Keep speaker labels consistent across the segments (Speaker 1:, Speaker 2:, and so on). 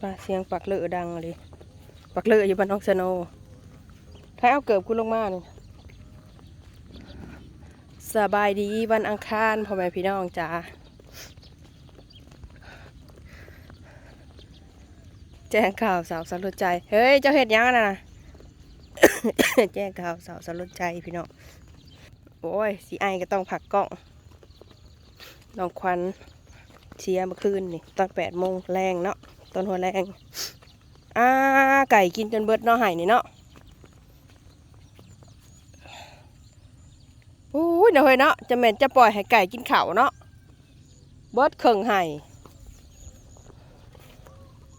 Speaker 1: ปลาเสียงปักเลอดังเลย ปักเลออยู่บ้านน้องสโนถ้าเอาเกิบกูลงมานี่สบายดีวันอังคารพ่อแม่พี่น้องจ้าแจ้งข่าวสาวสลดใจ เฮ้ย เจ้าเห็ดยังนะแจ้งข่าวสาวสลดใจพี่น้อง โอ้ย สีไอก็ต้องผักกล้องน้องควันเชียร์เมื่อคืนนี่ตอนแปดโมงแรงเนาะ ตอนหัวแรงอ่าไก่กินจนเบิดเนาะไห่นี่เนาะโอ้ยเนาะเฮ้ยเนาะจะแม่นจะปล่อยให้ไก่กินเข้าเนาะเบิดเคิงไห่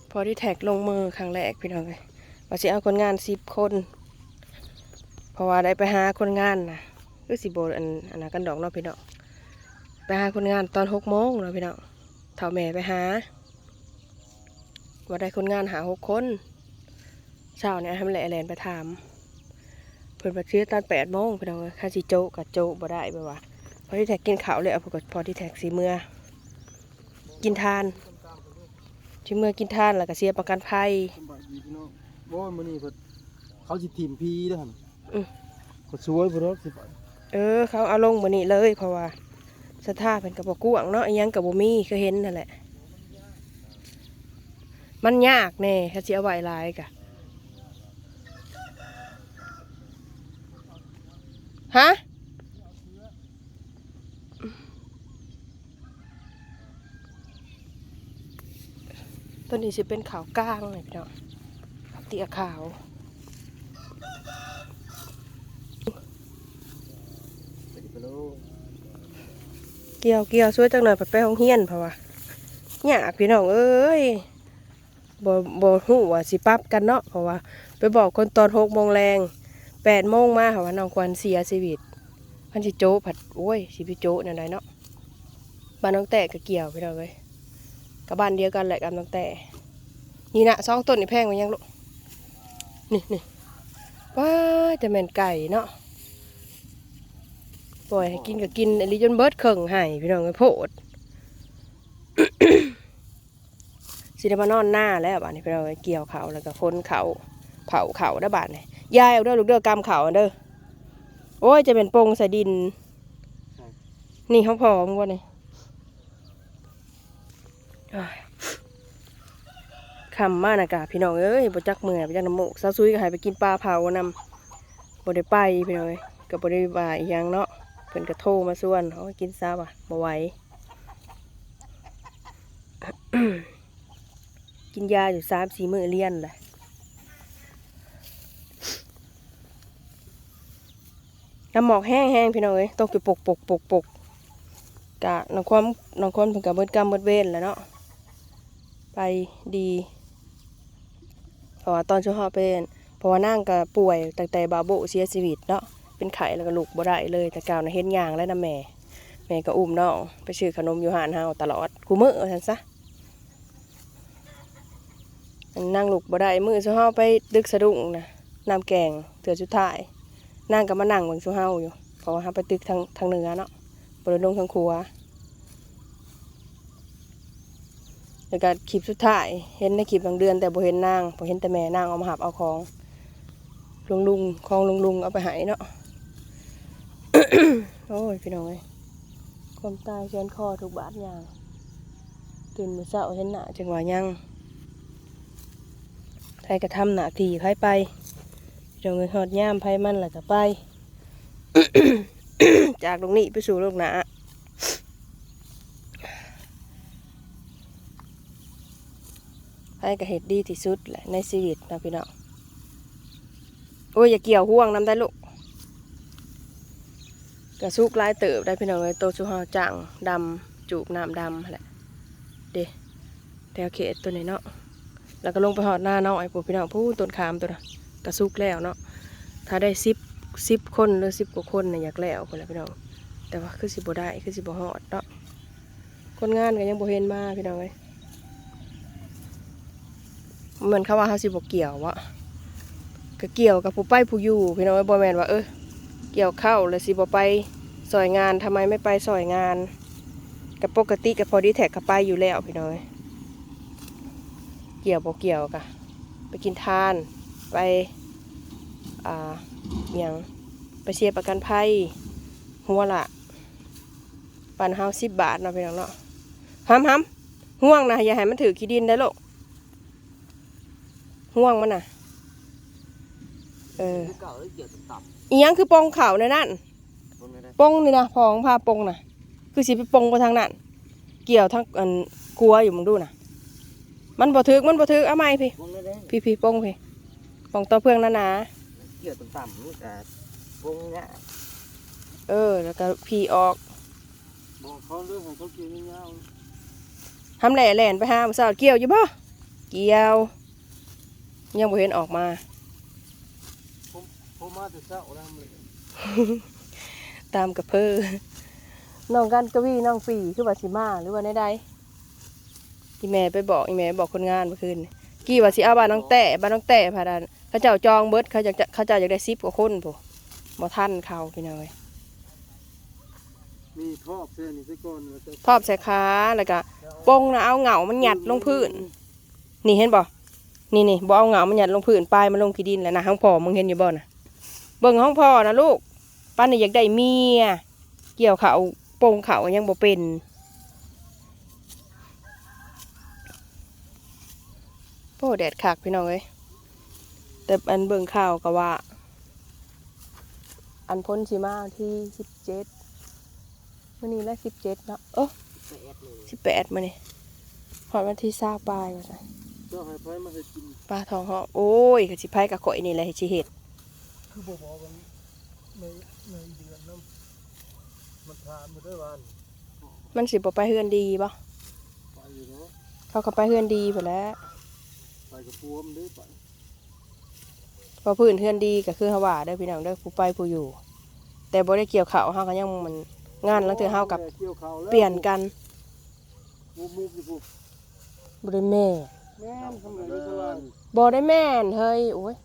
Speaker 1: พอที่แท็กลงมือครั้งแรกพี่น้องเลยว่าสิเอาคนงานสิบคน เพราะว่าได้ไปหาคนงานนะคือสิโบอันอันนั้นกันดอกเนาะพี่น้องไปหาคนงานตอนหกโมงเนาะพี่น้องเท่าแม่ไปหา ว่าได้คนงานหาหกคนเช้าเนี่ยทำแหละแลนไปถามเพิ่นมาเชื่อตอนแปดโมงพี่น้องเอ้ยค่าสิโจะกับโจะบ่ได้แบบว่าพอที่แท็กกินข้าวเลยเอาพอพอที่แท็กสีเมื่อ กินทานที่เมื่อกินทานแล้วก็เสียประกันภัย
Speaker 2: สบายดีพี่น้องบ่มื้อนี้เพิ่นเขาสิทีมพีเด้อหั่น
Speaker 1: อืม
Speaker 2: เขาสวยบ่รอกสิไป
Speaker 1: เออ เขาเอาลงมานี่เลยเพราะว่าสถาเป็นกับบกวางเนาะอิหยังกับบ่มีคือเห็นนั่นแหละ มันยากแน่ถ้าสิเอาไว้หลายกะฮะตัวนี้สิเป็นขาวก้างเลยพี่น้องขาวเตี้ยขาว
Speaker 2: ไปดิไปโล
Speaker 1: เกี่ยวเกี่ยวช่วยจังหน่อยไปไปห้องเฮียนเพราะว่าอยากพี่น้องเอ้ย บ่บ่ฮู้ว่าสิปรับกันเนาะเพราะว่า ไปบอกคนตอนหกโมงแรงแปดโมงมาค่ะว่าน้องควันเสียชีวิตพันสิโจะผัดโอ้ยสิไปโจะนั่นไดเนาะบ้านน้องแต่ก็เกี่ยวพี่น้องเอ้ยกับบ้านเดียวกันแหละกับน้องแต่นี่นะสองต้นนี่แพงกว่ายังลูกนี่นี่ว้าจะแม่นไก่เนาะปล่อยให้กินก็กินอันนี้จนเบิดเข่งให้พี่น้องไอ้โพด สิได้มานอนหน้าแล้วบ้านนี้พี่น้องเอ้ยเกี่ยวเขาแล้วก็คนเขาเผาเขาได้อบาดนี่ยายเอาเด้อลูกเด้อกำเขาเด้อโอ้ยจะเป็นโปงใส่ดิน นี่เขาพอมึงวะนี่ยคำมากนะกะพี่น้องเอ้ยบ่จักเมื่อยบจักน้ำมูกซาซุยก็ให้ไปกินปลาเผานำบ่ได้ไปพี่น้องเอ้ยก็บ่ได้ว่าอีหยังเนาะเพิ่นก็โทมาส่วนเขากินซาบะบ่ไหว กินยาอยู่สามสี่มื้อเลียนเลยน้ำหมอกแห้งๆพี่น้องเอ้ยตกอยู่ปกปกปกปกกะน้องความน้องความเพิ่นก็เบิดกรรมเบิดเวรแล้วเนาะไปดีเพราะว่าตอนช่วงเฮาเป็นเพราะว่านั่งก็ป่วยตั้งแต่บาโบเสียชีวิตเนาะเป็นไข่แล้วก็ลูกบ่ได้เลยแต่กาวนะเฮ็ดยางแล้วนะแม่แม่ก็อุ้มน้องไปซื้อขนมอยู่หานเฮาตลอดกูมือว่าซั่นซะ นั่งลูกบ่ได้มือซุเฮาไปดึกสะดุ้งนะน้ำแกงเถื่อสุดท้ายนั่งก็มานั่งเบิ่งซุเฮาอยู่เพราะว่าเฮาไปตึกทางทางเหนือเนาะบ่ได้ลงทางครัวแล้วก็คลิปสุดท้ายเห็นในคลิปบางเดือน แต่บ่เห็นนางบ่เห็นแต่แม่นางเอามาหับเอาของลุงลุงๆของลุงลุงเอาไปให้เนาะโอ้ยพี่น้องเอ้ยความตายเชียนคอทุกบาทอย่างตื่นมาเช้าเห็นหน้าจังหวะยัง ไทยกระทำหนาที่ไผไปพี่น้องเอ้ยหอดย่ามไผมันแหละก็ไป จากตรงนี้ไปสู่โลกหนาไผก็เห็ดดีที่สุดแหละในชีวิตนะพี่น้องโอ้ยอย่าเกี่ยวห่วงน้ำได้ลูกกระซุกลายเติบได้พี่น้องเลยโตวชูฮาจังดำจูบน้ำดำแหละเดแถวเขตตัวนี้เนาะ แล้วก็ลงไปหอดหน้าเนาะไอ้พวกพี่น้องผู้ต้นขามตัวนะกระซุกแล้วเนาะถ้าได้สิบสิบคนหรือสิบกว่าคนเนี่ยอยากแล้วคนละพี่น้องแต่ว่าคือสิบ่ได้คือสิบ่หอดเนาะคนงานก็ยังบ่เห็นมาพี่น้องเลยเหมือนเขาว่าเขาสิบ่เกี่ยววะก็เกี่ยวกับผู้ไปผู้อยู่พี่น้องเอ้บ่แมนว่าเออเกี่ยวเข้าแล้วสิบไปซอยงานทำไมไม่ไปซอยงานกับปกติกับพอดีแท็กก็ไปอยู่แล้วพี่น้อย เกี่ยวบ่เกี่ยวกะไปกินทาน ไปอ่าอย่างไปเสียประกันภัยหัวละปันเฮาสิบบาทเนาะพี่น้องเนาะห้ำห้ำห่วงนะอย่าให้มันถือขี้ดินได้ลูกห่วงมันนะเออ
Speaker 3: เก่าแล้วเกี่ยวต่ำ
Speaker 1: อียังคือปองเข่าในนั่นปองนี่นะพองพาปองนะคือสิไปปองไปทางนั้นเกี่ยวทั้งอันกลัวอยู่มึงดูนะ มันบ่ถึกมันบ่ถึกเอาไหมพี่
Speaker 3: ตรงนี้ได้
Speaker 1: พี่พี่ปองพี่ปองต่อเพื่องนานา
Speaker 3: เกี่ยวต่ำๆนี่แต่วงเนี้ย
Speaker 1: เออ แล้วก็พี่ออก
Speaker 2: บอกเขาเรื่องของเขาเกี่ยวเงาว
Speaker 1: ทำแหล่แหลนไปหามื้อเช้าเกี่ยวอยู่บ่เกี่ยว ยังบ่เห็นออกมา
Speaker 2: ผมผมมาแต่เช้าแล้วเลย
Speaker 1: ตามกับเพื่อน้องกันกวีน้องปีคือว่าสิมาหรือว่าในใด อีแม่ไปบอกอีแม่บอกคนงานเมื่อคืนกี่ว่าสิเอาบ้านน้องแต่บ้านน้องแต่พาดันเขาเจ้าจองเบิดเขาจะเขาเจ้าอยากได้ซิบกว่าคนผู้บ่ทันเขาพี่น้องเอ้ย
Speaker 2: มีทอบเส้นนี่ซะก่อนแล้วจะ
Speaker 1: ทอบใส่ขาแล้วก็ปงนะเอาเหงามันหยัดลงพื้น นี่เห็นบ่นี่นี่บ่เอาเหงามันหยัดลงพื้นปลายมันลงขี้ดินแล้วนะห้องพ่อมึงเห็นอยู่บ่น่ะเบิ่งห้องพ่อนะลูกป้านนี่อยากได้เมียเกี่ยวเขาโปงเขายังบ่เป็น อ้แดดคักพี่น้องเอ้ยแต่อันเบิ่งข่าวก็ว่า อันพ้นสิมาวันที่สิบเจ็ดวันนี้แล้วสิบเจ็ดเนาะเออ
Speaker 3: ไปแอดเลย
Speaker 1: สิบแปดมาเนี่ยหอดวันที่ซาปลายมาใส่
Speaker 2: เจ้าให้ไผมาให้กิน
Speaker 1: ปลาทองเหาะโอ้ยกับสิไพ่กับข่อยนี่แหละเฮ็ดสิเห็ด
Speaker 2: คือบ่บอกกันในในเดือนนั้นมันทานมาได้วัน
Speaker 1: มันสิบ่ไปเฮือนดีบ่
Speaker 2: ไปอยู่เนาะ
Speaker 1: เขาก็ไปเฮือนดีไปแหล้ว
Speaker 2: ไป กับพวมเด้อไป
Speaker 1: พอพื้นเฮือนดีก็คือเฮาว่าเด้อพี่น้องเด้อผู้ไปผู้อยู่ แต่บ่ได้เกี่ยวข้าวเฮาก็ยังมันงานแล้วเทื่อเฮากับ
Speaker 2: เกี่ยวข้าวแล้ว
Speaker 1: เปลี่ยนกัน
Speaker 2: มุบมุบอยู่ปุ๊บ
Speaker 1: บ่ได้แม่
Speaker 2: แม่นทำไงไม่สบาย
Speaker 1: บ่ได้แม่นเฮ้ยโอ้ย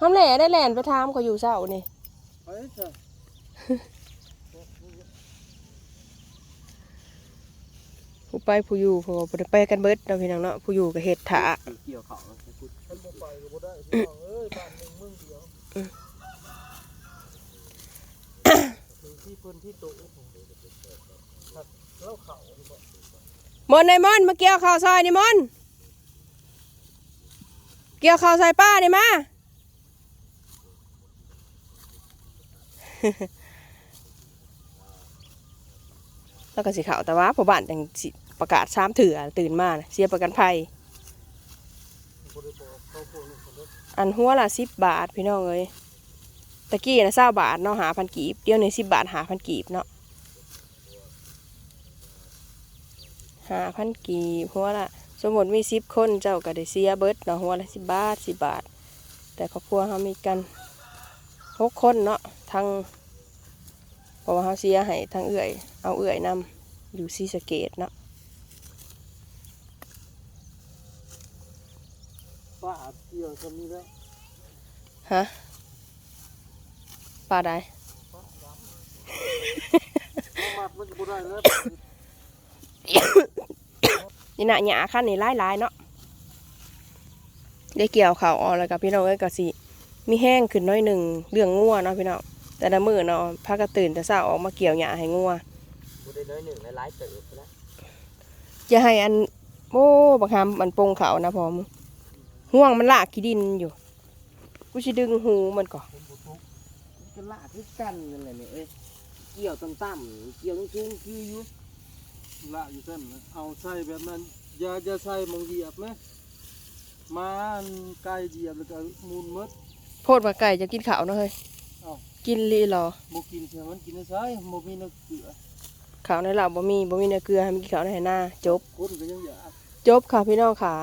Speaker 1: ทำแหล่ได้แล่นไปถามเขาอยู่เช้านี่
Speaker 2: ไปจ้ะ
Speaker 1: ผู้ไปผู้อยู่เพราะว่าบ่ได้ไปกันเบิดเนาะพี่น้องเนาะผู้อยู่ก็เฮ็ดถา
Speaker 3: เกี่ยวเขาท่า
Speaker 2: นบ่ไปก็บ่ได้พี่น้องเอ้ยบ้านหนึงเมืองเดียวถึงที่เพิ่นที่โตครับแล้วเขานี่บ่
Speaker 1: มอนไอ้มอนมาเกี่ยวข้าวซอยนี่มอนเกี่ยวข้าวใส่ป้านี่มา แล้วก็สิข่าวแต่ว่าผู้บ้านจังสิประกาศซ้ำเถื่อตื่นมาเสียประกันภัย
Speaker 2: อัน
Speaker 1: หัวละสิบบาทพี่น้องเอ้ยตะกี้นะเศร้าบาทเนาะหาพันกีบเดี๋ยวนี้สิบบาทหาพันกีบเนาะหาพันกีบหัวละสมมติมีสิบคนเจ้าก็ได้เสียเบิดเนาะหัวละสิบบาทสิบบาท แต่ครอบครัวเขามีกันหกคนเนาะทั้ง ราะว่าเขาเสียให้ทั้งเอื่อย เอาเอื่อยนำอยู่ซีสะเกตเนาะ
Speaker 2: ป้าเกี่ยวซำนี้แล้ว
Speaker 1: ฮะปลาใด
Speaker 2: มัดมันก็บ่ได้แล้ว
Speaker 1: นี่นะหยาขั้นนี่หลายๆเนาะได้เกี่ยวเขาวออกแล้วกับพี่น้องเอ้ยก็สิมีแห้งขึ้นหน้อยหนึ่งเรื่องงัวเนาะพี่น้อง แต่ละมือเนาะพาก็ตื่นแต่เช้าออกมาเกี่ยวหยาให้งัว
Speaker 3: พูดได้น้อยหนึ่งหลายๆเติบไปแล้ว
Speaker 1: อย่าให้อันโอ้บักฮามมันปงเขานะพอมงห่วงมันลากขี้ดินอยู่ กูสิดึงหูมันก่อน
Speaker 3: ก็ลากที่กันนั่นแหละเนี่ยเอ้ยเกี่ยวต่ำๆเกี่ยวสูงๆคืออยู่
Speaker 2: ละอยู่ซั่นน่ะเอาใส่แบบนั้นอย่าอย่าใส่หมองเหยียบนะมาอันไก่เหยียบแล้วก็มูลหมด
Speaker 1: โพดว่าไก่จะกินข้าวเนาะเฮ้ย
Speaker 2: เอ้า
Speaker 1: กินลีหรอ
Speaker 2: บ่กินเสียมันกินได้ใช่บ่มีน้ำเกลือ
Speaker 1: ข้าวในเหล่าบ่มีบ่มีเนื้อเกลือให้มันกินข้าวในหน้าจบ
Speaker 2: คนก็ยังอยาก
Speaker 1: จบค่ะพี่น้องค่ะ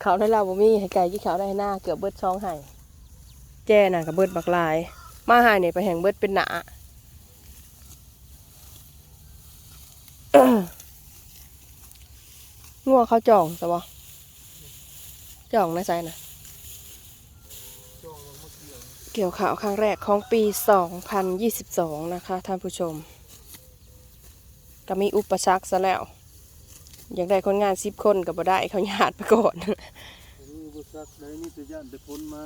Speaker 1: เขาได้เราบ่มีให้ไก่ที่เขาได้หน้าเกือบเบิดช่องให้แจ้น่ะกับเบิดบักลาย มาหายเนี่ยไปแห่งเบิดเป็นหนางัวเขาจ่องแต่ว่าจ่องในใจนะ
Speaker 2: จ้องมันมา เกี่ยว
Speaker 1: เกี่ยวข่าวครั้งแรกของปี 2022 นะคะ ท่านผู้ชม ก็มีอุปสรรคซะแล้ว อยากได้คนงาน10คนก็บ่ได้เขาญาติไปก่อน
Speaker 2: ผมมีบุษักได้มีแต่ย่านแต่พ้นมา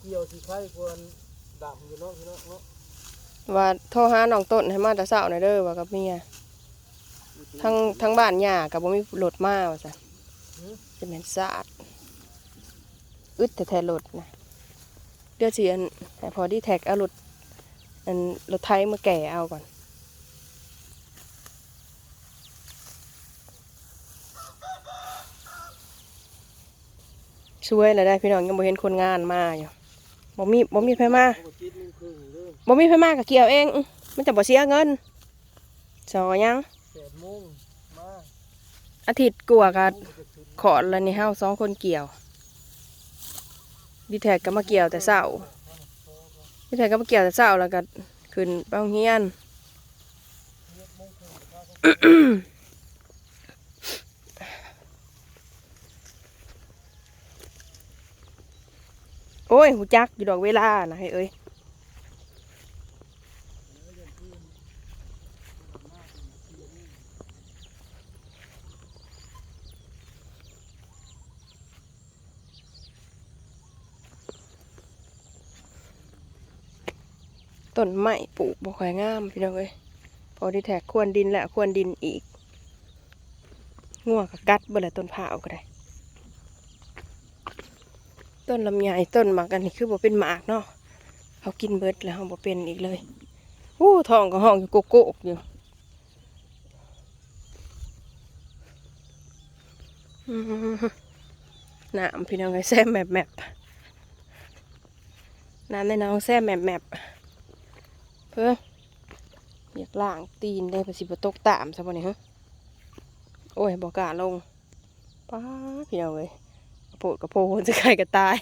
Speaker 2: เกี่ยวสิไข่ควรดำอยู่เนาะพี่น้องเนาะ
Speaker 1: ว่าโทรหาน้องต้นให้มาแต่เช้าหน่อยเด้อว่ากับเมีย ทั้งทั้งบ้านหญ้าก็บ่มีรถมาว่าซั่นจะแม่นสะอาดอึดแต่แทรถนะเดี๋ยวสิอันให้พอดีแท็กเอารถอันรถไถมาแก่เอาก่อนช่วยแล้วได้พี่น้องยังบ่เห็นคนงานมาอยู่บ่มีบ่มีไผมา
Speaker 2: เขาก็คิดนึงครึ่งเด้อ
Speaker 1: บ่มีไผมาก็เกี่ยวเองอื้อมันจะบ่เสียเงินสอยัง
Speaker 2: แปดโมงมา
Speaker 1: อาทิตย์กว่าก็
Speaker 2: โมงจะถึง
Speaker 1: ขอดแล้วนี่เฮาสองคนเกี่ยวดีแท็กก็มาเกี่ยวแต่เช้าดีแท็กก็มาเกี่ยวแต่เช้าแล้วก็ขึ้นไปโรงเรียนโอ้ยหูจักอยู่ดอกเวลานะให้เอ้ย ต้นไม้ปลูกบ่ค่อยงามพี่น้องเอ้ยพอดีแท็กควรดินและควรดินอีกง่วงกับกัดเบ่ละต้นพร้าวก็ได้ ต้นลำไยต้นหมากอันนี้คือบ่เป็นหมากเนาะเขากินเบิดแล้วเขาบ่เป็นอีกเลยอู้ทองก็ห้องอยู่โกโก้อยู่หน้ำพี่น้องไอ้แซ่แมบแมบน้ำในน้องแซ่แมบแมบ เพื่ออยากล้างตีนได้ภาษีบตกตามซะบ่เนี่ยฮะโอ้ยบอกกาลงป้าพี่น้องเอ้ยกระโปดกระโพนจะใครก็ตาย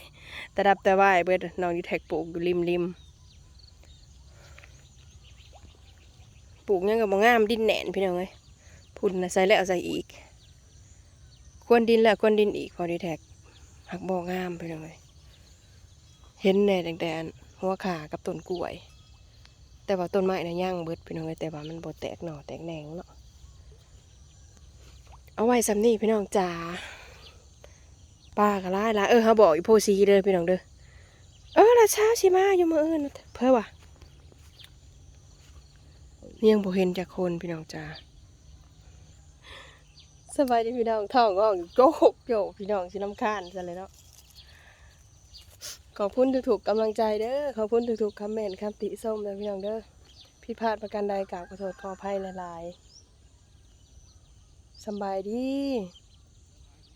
Speaker 1: แต่ดับแต่ว่าเบิดน้องอยู่แท็กปลูกอยู่ริมริมปลูกยังกับมงามดินแหนนพี่น้องเอ้ยพุ่นนะใส่แล้วใส่อีก ควรดินแล้วควรดินอีกพอดีแท็กหักบ่งามพี่น้องเอ้ยเห็นแน่แดงๆหัวขากับต้นกล้วย แต่ว่าต้นไม้น่ะย่างเบิดพี่น้องเอ้ยแต่ว่ามันบ่แตกหน่อแตกแหนงเนาะเอาไว้สำนี่พี่น้องจ๋าป้าก็ไล่ละเออเขาบอกอีโพซีเด้อพี่น้องเด้อเออละเช้าชิมาอยู่มืออื่นเพื่อวะยังบ่เห็นจากคนพี่น้องจ้าสบายดีพี่น้องท้องก็โจกโจกพี่น้องสิน้ำคานซะเลยเนาะ ขอบคุณทุกๆกำลังใจเด้อขอบคุณทุกๆคอมเมนต์คำติส้มเลยพี่น้องเด้อพี่พลาดประกันใดกล่าวขอโทษขออภัยหลายๆสบายดี